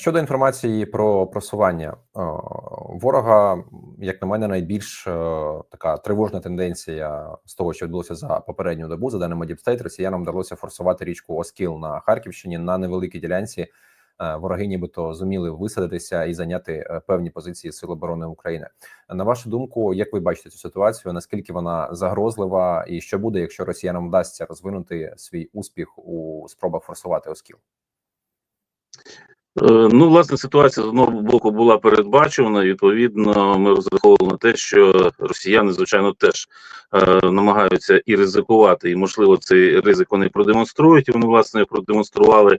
Щодо інформації про просування е, ворога, як на мене, найбільш е, така тривожна тенденція з того, що відбулося за попередню добу, за даними Діпстейт, росіянам вдалося форсувати річку Оскіл на Харківщині на невеликій ділянці. Е, Вороги, нібито зуміли висадитися і зайняти певні позиції Сил оборони України. На вашу думку, як ви бачите цю ситуацію? Наскільки вона загрозлива, і що буде, якщо росіянам вдасться розвинути свій успіх у спробах форсувати Оскіл? Е, Ну, власне, ситуація з одного боку була передбачувана. Відповідно, ми розраховували на те, що росіяни, звичайно, теж е, намагаються і ризикувати, і можливо цей ризик вони продемонструють. Вони власне продемонстрували.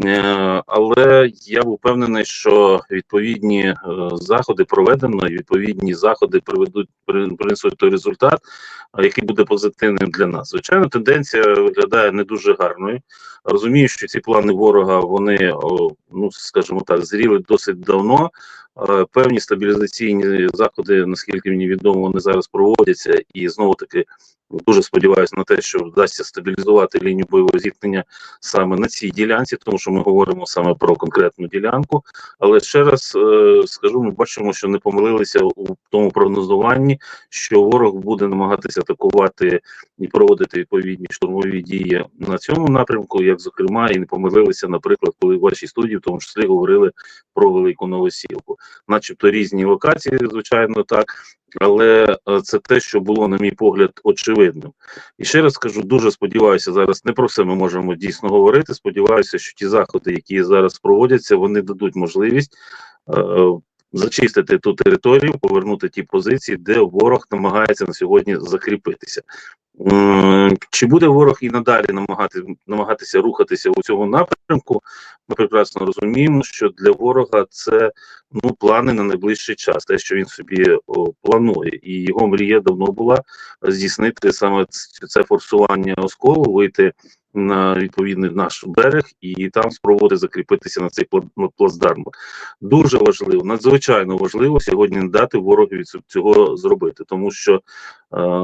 Е, але я впевнений, що відповідні е, заходи проведено, і відповідні заходи приведуть принесуть той результат, який буде позитивним для нас. Звичайно, тенденція виглядає не дуже гарною. Розумію, що ці плани ворога вони ну скажімо так, зріли досить давно. Е, Певні стабілізаційні заходи, наскільки мені відомо, вони зараз проводяться, і знову таки дуже сподіваюся на те, що вдасться стабілізувати лінію бойового зіткнення саме на цій ділянці, тому що ми говоримо саме про конкретну ділянку. Але ще раз е, скажу, ми бачимо, що не помилилися у тому прогнозуванні, що ворог буде намагатися атакувати і проводити відповідні штурмові дії на цьому напрямку, як зокрема, і не помилилися, наприклад, коли в вашій студії, в тому числі говорили про велику новосілку, начебто різні локації, звичайно, так. Але е, це те, що було, на мій погляд, очевидним. І ще раз скажу, дуже сподіваюся, зараз не про все ми можемо дійсно говорити. Сподіваюся, що ті заходи, які зараз проводяться, вони дадуть можливість е, зачистити ту територію, повернути ті позиції, де ворог намагається на сьогодні закріпитися. Чи буде ворог і надалі намагати, намагатися рухатися у цьому напрямку? Ми прекрасно розуміємо, що для ворога це ну плани на найближчий час, те, що він собі о, планує, і його мрія давно була здійснити саме це форсування осколу, вийти на відповідний наш берег і там спробувати закріпитися на цей на плацдарм. Дуже важливо, надзвичайно важливо сьогодні дати ворогові цього зробити, тому що е,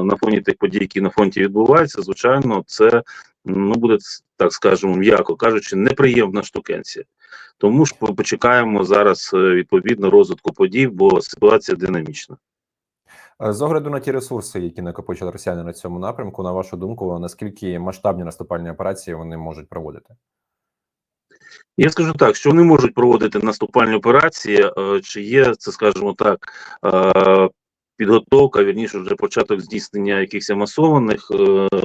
на фоні тих подій, які на фронті відбуваються, звичайно, це ну буде так скажемо, м'яко кажучи, неприємна штукенція. Тому ж по- почекаємо зараз е, відповідно розвитку подій, бо ситуація динамічна. Е, З огляду на ті ресурси, які накопичили росіяни на цьому напрямку, на вашу думку, наскільки масштабні наступальні операції вони можуть проводити? Я скажу так, що вони можуть проводити наступальні операції, е, чи є це, скажімо так, е, підготовка, вірніше, вже початок здійснення якихось масованих,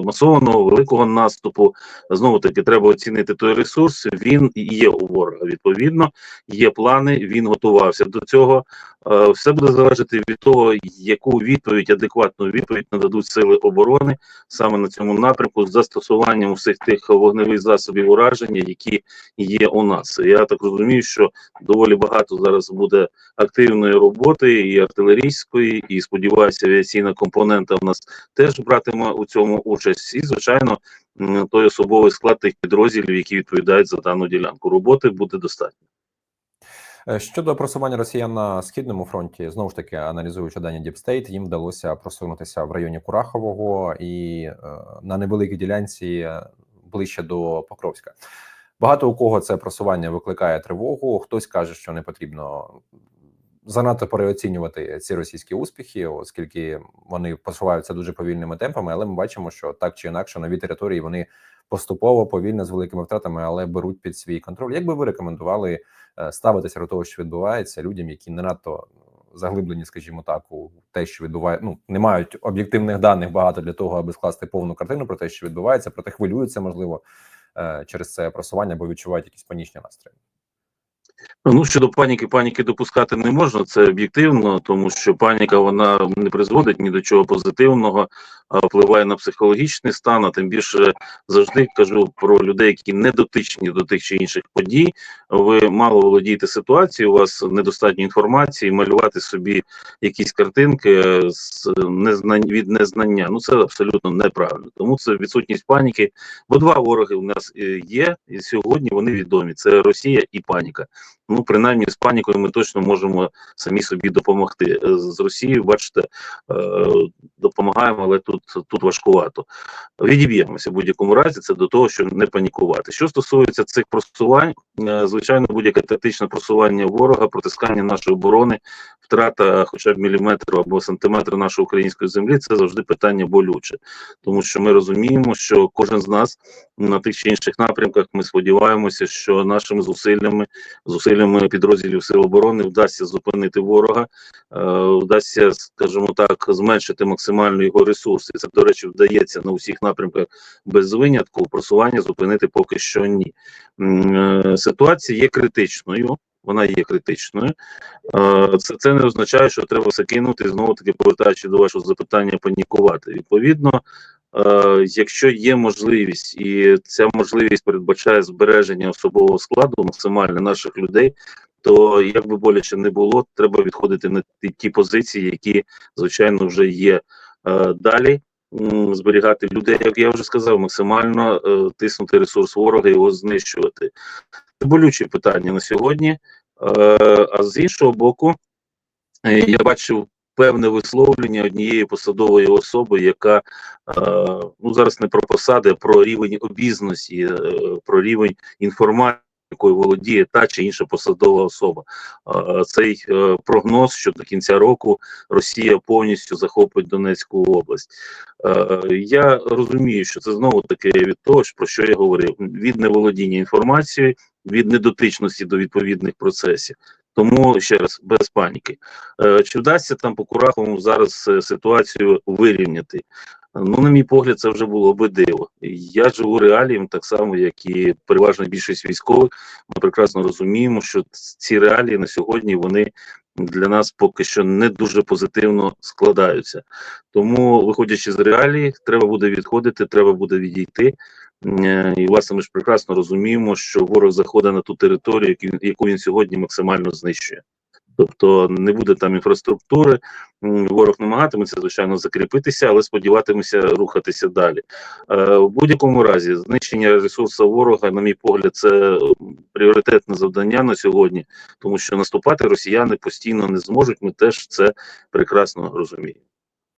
масованого великого наступу. Знову таки, треба оцінити той ресурс. Він є у ворога. Відповідно, є плани. Він готувався до цього. Е, Все буде залежати від того, яку відповідь, адекватну відповідь нададуть сили оборони саме на цьому напрямку з застосуванням усіх тих вогневих засобів ураження, які є у нас. Я так розумію, що доволі багато зараз буде активної роботи і артилерійської, і сподіваюся, авіаційна компонента в нас теж братиме у цьому участь. І звичайно, той особовий склад тих підрозділів, які відповідають за дану ділянку. Роботи буде достатньо. Е, Щодо просування росіян на східному фронті, знову ж таки, аналізуючи дані Діпстейт, їм вдалося просунутися в районі Курахового і е, на невеликій ділянці е, ближче до Покровська. Багато у кого це просування викликає тривогу. Хтось каже, що не потрібно занадто переоцінювати ці російські успіхи, оскільки вони посуваються дуже повільними темпами. Але ми бачимо, що так чи інакше нові території вони поступово повільно з великими втратами, але беруть під свій контроль. Як би ви рекомендували е, ставитися до того, що відбувається людям, які не надто заглиблені, скажімо так, у те, що відбуває, ну не мають об'єктивних даних багато для того, аби скласти повну картину про те, що відбувається, проте хвилюються, можливо, е, через це просування, бо відчувають якісь панічні настрої. Ну щодо паніки, паніки допускати не можна, це об'єктивно, тому що паніка вона не призводить ні до чого позитивного, впливає на психологічний стан. А тим більше завжди кажу про людей, які не дотичні до тих чи інших подій. Ви мало володієте ситуацією, у вас недостатньо інформації, малювати собі якісь картинки з незнань від незнання. Ну це абсолютно неправильно. Тому це відсутність паніки. Бо два вороги у нас е, є, і сьогодні вони відомі: це Росія і паніка. Ну, принаймні, з панікою ми точно можемо самі собі допомогти. Е, З Росією, бачите, е, допомагаємо, але тут, тут важкувато. Відіб'ємося в будь-якому разі. Це до того, щоб не панікувати. Що стосується цих просувань, е, звичайно, будь-яке тактичне просування ворога, протискання нашої оборони, втрата хоча б міліметру або сантиметру нашої української землі це завжди питання болюче, тому що ми розуміємо, що кожен з нас на тих чи інших напрямках ми сподіваємося, що нашими зусиллями, зусиллями підрозділів сил оборони вдасться зупинити ворога, е, вдасться, скажімо так, зменшити максимально його ресурси. Це, до речі, вдається на усіх напрямках без винятку. Просування зупинити поки що ні. Е, Ситуація є критичною. Вона є критичною. Е, Це, це не означає, що треба все кинути, знову таки повертаючи до вашого запитання, панікувати. Відповідно, якщо є можливість, і ця можливість передбачає збереження особового складу максимально наших людей, то як би боляче не було, треба відходити на ті, позиції, які звичайно вже є е, далі. Зберігати людей, як я вже сказав, максимально е, тиснути ресурс ворога, його знищувати. Це болюче питання на сьогодні. Е, а з іншого боку, е, я бачив певне висловлення однієї посадової особи, яка е, ну зараз не про посади, а про рівень обізнаності, е, про рівень інформації. Якою володіє та чи інша посадова особа, цей е, прогноз, що до кінця року Росія повністю захопить Донецьку область. Я розумію, що це знову таки від того, про що я говорив: від неволодіння інформацією, від недотичності до відповідних процесів. Тому ще раз без паніки. Е, Чи вдасться там по Кураховому зараз е, ситуацію вирівняти? Ну, на мій погляд, це вже було би диво. Я живу реаліям так само, як і переважна більшість військових. Ми прекрасно розуміємо, що ці реалії на сьогодні вони для нас поки що не дуже позитивно складаються. Тому, виходячи з реалій, треба буде відходити, треба буде відійти. Е, І власне ми ж прекрасно розуміємо, що ворог заходить на ту територію, яку він- сьогодні максимально знищує. Тобто не буде там інфраструктури, ворог намагатиметься, звичайно, закріпитися, але сподіватиметься рухатися далі. Е, В будь-якому разі, знищення ресурсу ворога, на мій погляд, це пріоритетне завдання на сьогодні, тому що наступати росіяни постійно не зможуть. Ми теж це прекрасно розуміємо.